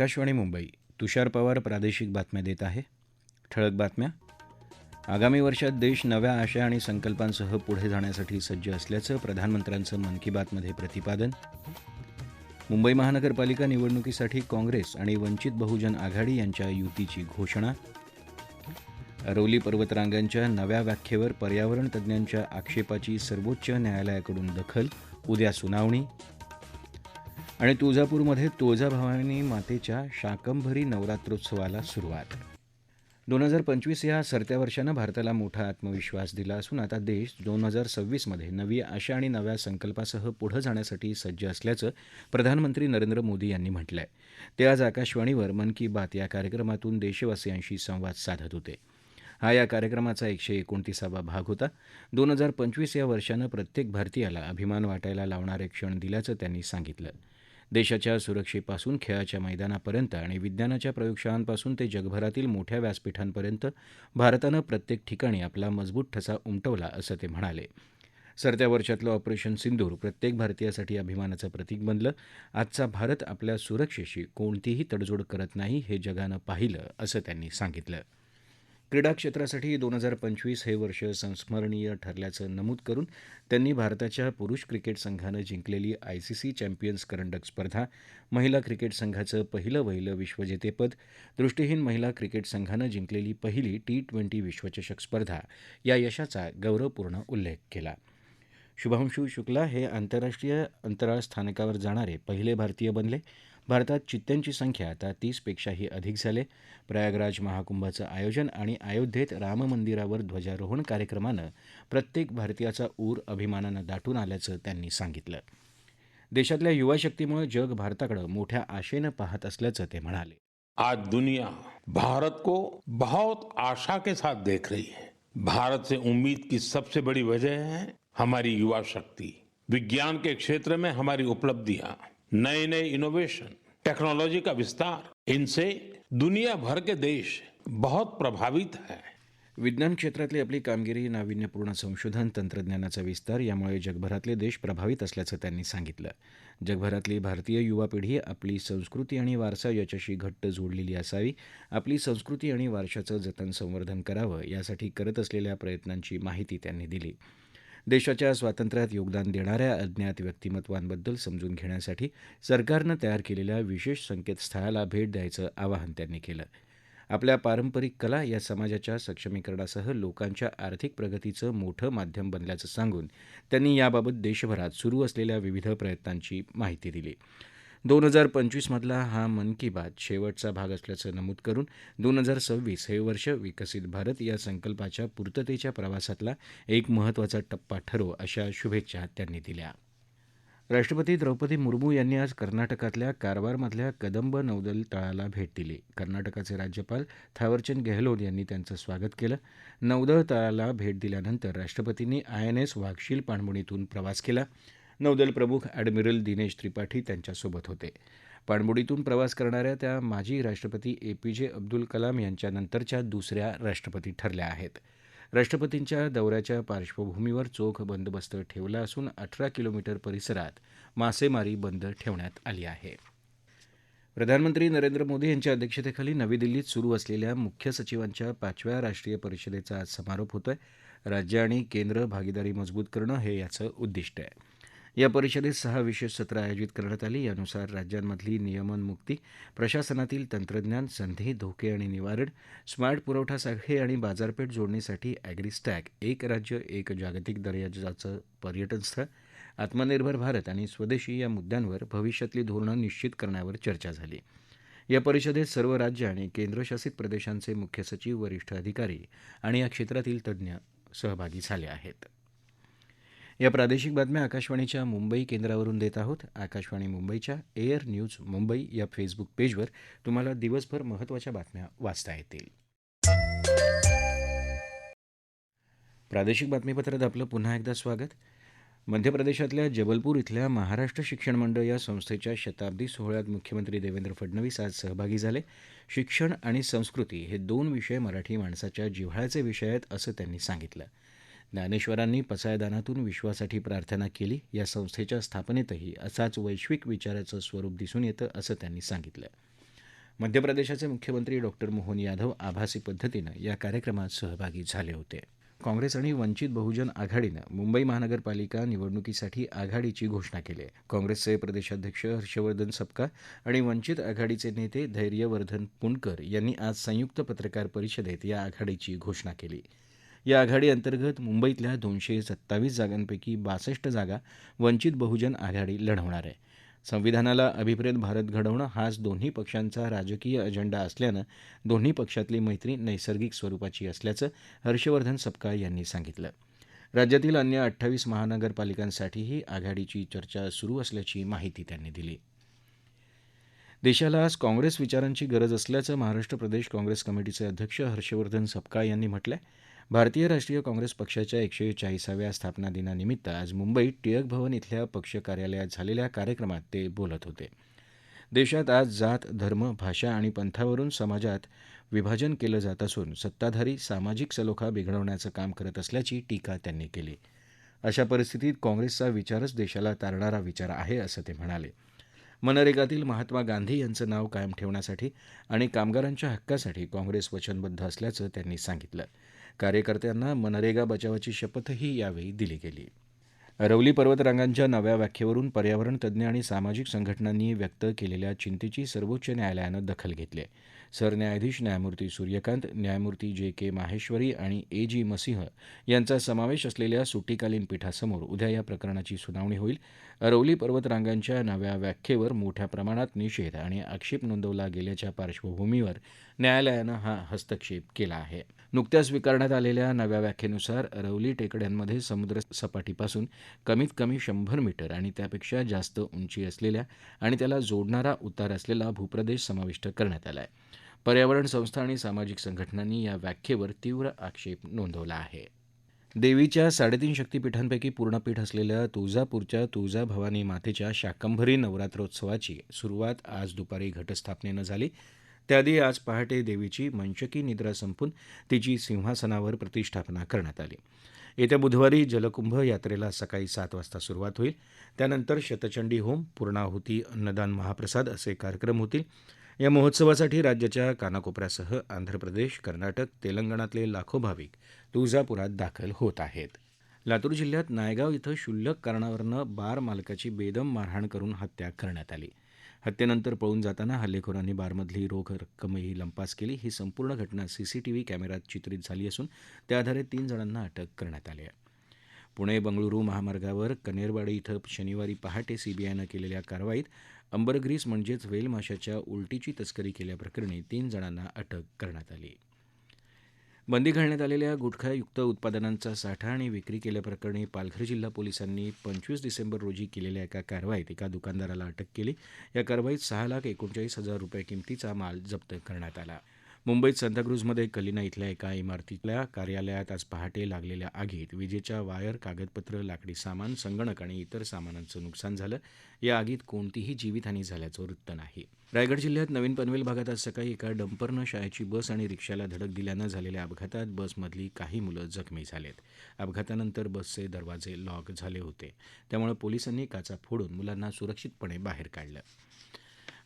आकाशवाणी मुंबई. तुषार पवार प्रादेशिक बातम्या देत आहे. ठळक बातम्या. आगामी वर्षात देश नव्या आशा आणि संकल्पांसह पुढे जाण्यासाठी सज्ज असल्याचं प्रधानमंत्र्यांचं मन की बातमध्ये प्रतिपादन. मुंबई महानगरपालिका निवडणुकीसाठी काँग्रेस आणि वंचित बहुजन आघाडी यांच्या युतीची घोषणा. अरवली पर्वतरांगांच्या नव्या व्याख्येवर पर्यावरण तज्ज्ञांच्या आक्षेपाची सर्वोच्च न्यायालयाकडून दखल. उद्या सुनावणी. आणि तुळजापूरमध्ये तुळजाभवानी मातेच्या शाकंभरी नवरात्रोत्सवाला सुरुवात. दोन हजार पंचवीस या सरत्या वर्षानं भारताला मोठा आत्मविश्वास दिला असून आता देश दोन हजार सव्वीसमध्ये नवी आशा आणि नव्या संकल्पासह पुढं जाण्यासाठी सज्ज असल्याचं प्रधानमंत्री नरेंद्र मोदी यांनी म्हटलं आहे ते आज आकाशवाणीवर मन की बात या कार्यक्रमातून देशवासियांशी संवाद साधत होते. हा या कार्यक्रमाचा एकशे एकोणतीसावा भाग होता. दोन हजार पंचवीस या वर्षानं प्रत्येक भारतीयाला अभिमान वाटायला लावणारे क्षण दिल्याचं त्यांनी सांगितलं. देशाच्या सुरक्षेपासून खेळाच्या मैदानापर्यंत आणि विज्ञानाच्या प्रयोगशाळांपासून ते जगभरातील मोठ्या व्यासपीठांपर्यंत भारतानं प्रत्येक ठिकाणी आपला मजबूत ठसा उमटवला असं ते म्हणाले. सरत्या वर्षातलं ऑपरेशन सिंदूर प्रत्येक भारतीयासाठी अभिमानाचं प्रतीक बनलं. आजचा भारत आपल्या सुरक्षेशी कोणतीही तडजोड करत नाही हे जगानं पाहिलं असं त्यांनी सांगितलं. क्रीडा क्षेत्रासाठी दोन हजार पंचवीस हे वर्ष संस्मरणीय ठरल्याचं नमूद करून त्यांनी भारताच्या पुरुष क्रिकेट संघानं जिंकलेली आयसीसी चॅम्पियन्स करंडक स्पर्धा महिला क्रिकेट संघाचं पहिलं वहिलं विश्वजेतेपद दृष्टीहीन महिला क्रिकेट संघानं जिंकलेली पहिली टी ट्वेंटी विश्वचषक स्पर्धा या यशाचा गौरवपूर्ण उल्लेख केला. शुभांशू शुक्ला हे आंतरराष्ट्रीय अंतराळ स्थानकावर जाणारे पहिले भारतीय बनले. भारतात चित्त्यांची संख्या आता तीसपेक्षाही अधिक झाले. प्रयागराज महाकुंभाचं आयोजन आणि अयोध्येत राम मंदिरावर ध्वजारोहण कार्यक्रमानं प्रत्येक भारतीयाचा ऊर अभिमानानं दाटून आल्याचं त्यांनी सांगितलं. देशातल्या युवा शक्तीमुळे जग भारताकडे मोठ्या आशेनं पाहत असल्याचं ते म्हणाले. आज दुनिया भारत को बहुत आशा के साथ देख रही है. भारत से उम्मीद की सबसे बड़ी वजह है हमारी युवा शक्ति. विज्ञान के क्षेत्र में हमारी उपलब्धियां नए नए इनोवेशन टेक्नोलॉजी का विस्तार। इनसे दुनिया भर के देश बहुत प्रभावित है। विज्ञान क्षेत्रातली आपली कामगिरी नाविन्यपूर्ण संशोधन तंत्रज्ञानाचा विस्तार यामुळे जगभरातले देश प्रभावित असल्याचं त्यांनी सांगितलं. जगभरातली भारतीय युवा पिढी आपली संस्कृती आणि वारसा याच्याशी घट्ट जोडलेली असावी. आपली संस्कृती आणि वारशाचं जतन संवर्धन करावं यासाठी करत असलेल्या प्रयत्नांची माहिती त्यांनी दिली. देशाच्या स्वातंत्र्यात योगदान देणाऱ्या अज्ञात व्यक्तिमत्वांबद्दल समजून घेण्यासाठी सरकारनं तयार केलेल्या विशेष संकेतस्थळाला भेट द्यायचं आवाहन त्यांनी केलं. आपल्या पारंपरिक कला या समाजाच्या सक्षमीकरणासह लोकांच्या आर्थिक प्रगतीचं मोठं माध्यम बनल्याचं सांगून त्यांनी याबाबत देशभरात सुरू असलेल्या विविध प्रयत्नांची माहिती दिली. दोन हजार पंचवीसमधला हा मन की बात शेवटचा भाग असल्याचं नमूद करून दोन हजार सव्वीस हे वर्ष विकसित भारत या संकल्पाच्या पूर्ततेच्या प्रवासातला एक महत्त्वाचा टप्पा ठरो अशा शुभेच्छा त्यांनी दिल्या. राष्ट्रपती द्रौपदी मुर्मू यांनी आज कर्नाटकातल्या कारवारमधल्या कदंब नौदल तळाला भेट दिली. कर्नाटकाचे राज्यपाल थावरचंद गेहलोत यांनी त्यांचं स्वागत केलं. नौदल तळाला भेट दिल्यानंतर राष्ट्रपतींनी एस वाघशील पाणबुडीतून प्रवास केला. नौदल प्रमुख ॲडमिरल दिनेश त्रिपाठी त्यांच्यासोबत होते. पाणबुडीतून प्रवास करणाऱ्या त्या माजी राष्ट्रपती ए पी जे अब्दुल कलाम यांच्यानंतरच्या दुसऱ्या राष्ट्रपती ठरल्या आहेत. राष्ट्रपतींच्या दौऱ्याच्या पार्श्वभूमीवर चोख बंदोबस्त ठेवला असून अठरा किलोमीटर परिसरात मासेमारी बंद ठेवण्यात आली आहे. प्रधानमंत्री नरेंद्र मोदी यांच्या अध्यक्षतेखाली नवी दिल्लीत सुरू असलेल्या मुख्य सचिवांच्या पाचव्या राष्ट्रीय परिषदेचा आज समारोप होतोय. राज्य आणि केंद्र भागीदारी मजबूत करणं हे याचं उद्दिष्ट आहे. या परिषदेत सहा विशेष सत्रं आयोजित करण्यात आली. यानुसार राज्यांमधली नियमनमुक्ती प्रशासनातील तंत्रज्ञान संधी धोके आणि निवारण स्मार्ट पुरवठा साखळी आणि बाजारपेठ जोडणीसाठी ॲग्रीस्टॅक एक राज्य एक जागतिक दर्जाचं पर्यटन स्थळ आत्मनिर्भर भारत आणि स्वदेशी या मुद्द्यांवर भविष्यातली धोरणं निश्चित करण्यावर चर्चा झाली. या परिषदेत सर्व राज्य आणि केंद्रशासित प्रदेशांचे मुख्य सचिव वरिष्ठ अधिकारी आणि या क्षेत्रातील तज्ज्ञ सहभागी झाले आहेत. या प्रादेशिक बातम्या आकाशवाणीच्या मुंबई केंद्रावरून देत आहोत. आकाशवाणी मुंबईच्या एअर न्यूज मुंबई या फेसबुक पेजवर तुम्हाला दिवसभर महत्त्वाच्या बातम्या वाचता येतील. प्रादेशिक बातमीपत्रात आपलं पुन्हा एकदा स्वागत. मध्य प्रदेशातल्या जबलपूर इथल्या महाराष्ट्र शिक्षण मंडळ या संस्थेच्या शताब्दी सोहळ्यात मुख्यमंत्री देवेंद्र फडणवीस आज सहभागी झाले. शिक्षण आणि संस्कृती हे दोन विषय मराठी माणसाच्या जिव्हाळ्याचे विषय आहेत असं त्यांनी सांगितलं. ज्ञानेश्वरांनी पसायदानातून विश्वासाठी प्रार्थना केली या संस्थेच्या स्थापनेतही असाच वैश्विक विचाराचं स्वरूप दिसून येतं असं त्यांनी सांगितलं. मध्य प्रदेशाचे मुख्यमंत्री डॉक्टर मोहन यादव आभासी पद्धतीनं या कार्यक्रमात सहभागी झाले होते. काँग्रेस आणि वंचित बहुजन आघाडीनं मुंबई महानगरपालिका निवडणुकीसाठी आघाडीची घोषणा केली. आहे काँग्रेसचे प्रदेशाध्यक्ष हर्षवर्धन सपका आणि वंचित आघाडीचे नेते धैर्यवर्धन पुणकर यांनी आज संयुक्त पत्रकार परिषदेत या आघाडीची घोषणा केली. या आघाडी अंतर्गत मुंबईतल्या दोनशे सत्तावीस जागांपैकी बासष्ट जागा वंचित बहुजन आघाडी लढवणार आहे. संविधानाला अभिप्रेत भारत घडवणं हाच दोन्ही पक्षांचा राजकीय अजेंडा असल्यानं दोन्ही पक्षातली मैत्री नैसर्गिक स्वरूपाची असल्याचं हर्षवर्धन सपकाळ यांनी सांगितलं. राज्यातील अन्य अठ्ठावीस महानगरपालिकांसाठीही आघाडीची चर्चा सुरू असल्याची माहिती त्यांनी दिली. देशाला आज काँग्रेस विचारांची गरज असल्याचं महाराष्ट्र प्रदेश काँग्रेस कमिटीचे अध्यक्ष हर्षवर्धन सपकाळ यांनी म्हटलं आहे भारतीय राष्ट्रीय काँग्रेस पक्षाच्या एकशे चाळीसाव्या स्थापना दिनानिमित्त आज मुंबईत टिळक भवन इथल्या पक्ष कार्यालयात झालेल्या कार्यक्रमात ते बोलत होते. देशात आज जात धर्म भाषा आणि पंथावरून समाजात विभाजन केलं जात असून सत्ताधारी सामाजिक सलोखा बिघडवण्याचं काम करत असल्याची टीका त्यांनी केली. अशा परिस्थितीत काँग्रेसचा विचारच देशाला तारणारा विचार आहे असं ते म्हणाले. मनरेगातील महात्मा गांधी यांचं नाव कायम ठेवण्यासाठी आणि कामगारांच्या हक्कासाठी काँग्रेस वचनबद्ध असल्याचं त्यांनी सांगितलं. कार्यकर्त्यांना मनरेगा बचावाची शपथही यावेळी दिली गेली. अरवली पर्वतरांगांच्या नव्या व्याख्येवरून पर्यावरण तज्ज्ञ आणि सामाजिक संघटनांनी व्यक्त केलेल्या चिंतेची सर्वोच्च न्यायालयानं दखल घेतली आहे. सरन्यायाधीश न्यायमूर्ती सूर्यकांत न्यायमूर्ती जे के माहेश्वरी आणि ए जी मसिंह यांचा समावेश असलेल्या सुट्टीकालीन पीठासमोर उद्या या प्रकरणाची सुनावणी होईल. अरवली पर्वतरांगांच्या नव्या व्याख्येवर मोठ्या प्रमाणात निषेध आणि आक्षेप नोंदवला गेल्याच्या पार्श्वभूमीवर न्यायालयानं हा हस्तक्षेप केला आहे. नुकत्याच स्वीकारण्यात आलेल्या नव्या व्याख्येनुसार अरवली टेकड्यांमध्ये समुद्र सपाटीपासून कमीत कमी शंभर मीटर आणि त्यापेक्षा जास्त उंची असलेल्या आणि त्याला जोडणारा उतार असलेला भूप्रदेश समाविष्ट करण्यात आला आहे पर्यावरण संस्था आणि सामाजिक संघटनांनी या व्याख्येवर तीव्र आक्षेप नोंदवला आहे. देवीच्या साडेतीन शक्तिपीठांपैकी पूर्णपीठ असलेल्या तुळजापूरच्या तुळजाभवानी मातेच्या शाकंभरी नवरात्रोत्सवाची सुरुवात आज दुपारी घटस्थापनेनं झाली. त्याआधी आज पहाटे देवीची मंचकी निद्रा संपून तिची सिंहासनावर प्रतिष्ठापना करण्यात आली. येत्या बुधवारी जलकुंभ यात्रेला सकाळी सात वाजता सुरुवात होईल. त्यानंतर शतचंडी होम पूर्णाहुती अन्नदान महाप्रसाद असे कार्यक्रम होतील. या महोत्सवासाठी राज्याच्या कानाकोपऱ्यासह आंध्र प्रदेश कर्नाटक तेलंगणातले लाखो भाविक तुळजापुरात दाखल होत आहेत. लातूर जिल्ह्यात नायगाव इथं क्षुल्लक कारणावरनं बार मालकाची बेदम मारहाण करून हत्या करण्यात आली. हत्येनंतर पळून जाताना हल्लेखोरांनी बारमधली रोख रक्कमही लंपास केली. ही संपूर्ण घटना सीसीटीव्ही कॅमेऱ्यात चित्रित झाली असून त्या आधारे तीन जणांना अटक करण्यात आली आहे. पुणे बंगळुरू महामार्गावर कनेरवाडी इथं शनिवारी पहाटे सीबीआयनं केलेल्या कारवाईत अंबरग्रीस म्हणजेच व्हेल माशाच्या उलटीची तस्करी केल्याप्रकरणी तीन जणांना अटक करण्यात आली. बंदी घालण्यात आलेल्या गुटखायुक्त उत्पादनांचा साठा आणि विक्री केल्याप्रकरणी पालघर जिल्हा पोलिसांनी पंचवीस डिसेंबर रोजी केलेल्या एका कारवाईत एका दुकानदाराला अटक केली. या कारवाईत सहा लाख एकोणचाळीस हजार रुपये किमतीचा माल जप्त करण्यात आला. मुंबईत सांताक्रूझमध्ये कलिना इथल्या एका इमारतीतल्या कार्यालयात आज पहाटे लागलेल्या आगीत विजेच्या वायर कागदपत्र लाकडी सामान संगणक आणि इतर सामानांचं नुकसान झालं. या आगीत कोणतीही जीवितहानी झाल्याचं वृत्त नाही. रायगड जिल्ह्यात नवीन पनवेल भागात आज सकाळी एका डंपरनं शाळेची बस आणि रिक्षाला धडक दिल्यानं झालेल्या अपघातात बसमधली काही मुलं जखमी झालेत. अपघातानंतर बसचे दरवाजे लॉक झाले होते. त्यामुळे पोलिसांनी काचा फोडून मुलांना सुरक्षितपणे बाहेर काढलं.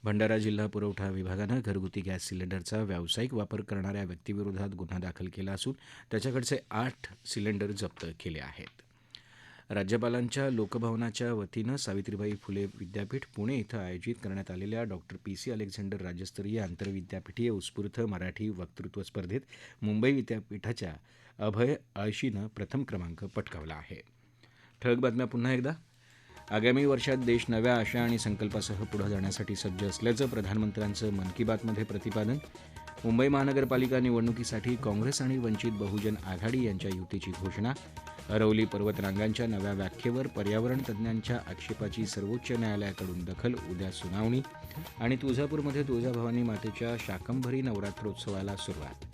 भंडारा जिल्हा पुरवठा विभागानं घरगुती गॅस सिलेंडरचा व्यावसायिक वापर करणाऱ्या व्यक्तीविरोधात गुन्हा दाखल केला असून त्याच्याकडचे आठ सिलेंडर जप्त केले आहेत. राज्यपालांच्या लोकभवनाच्या वतीनं सावित्रीबाई फुले विद्यापीठ पुणे इथं आयोजित करण्यात आलेल्या डॉक्टर पी. सी. अलेक्झांडर राज्यस्तरीय आंतरविद्यापीठीय उत्स्फूर्त मराठी वक्तृत्व स्पर्धेत मुंबई विद्यापीठाच्या अभय आळशीनं प्रथम क्रमांक पटकावला आहे. ठळक बातम्या पुन्हा एकदा. आगामी वर्षात देश नव्या आशा आणि संकल्पासह पुढे जाण्यासाठी सज्ज असल्याचं प्रधानमंत्र्यांचं मन की बातमध्ये प्रतिपादन मुंबई महानगरपालिका निवडणुकीसाठी काँग्रेस आणि वंचित बहुजन आघाडी यांच्या युतीची घोषणा अरवली पर्वतरांगांच्या नव्या व्याख्येवर पर्यावरण तज्ज्ञांच्या आक्षेपाची सर्वोच्च न्यायालयाकडून दखल उद्या सुनावणी आणि तुळजापूरमध्ये तुळजाभवानी मातेच्या शाकंभरी नवरात्रोत्सवाला सुरुवात.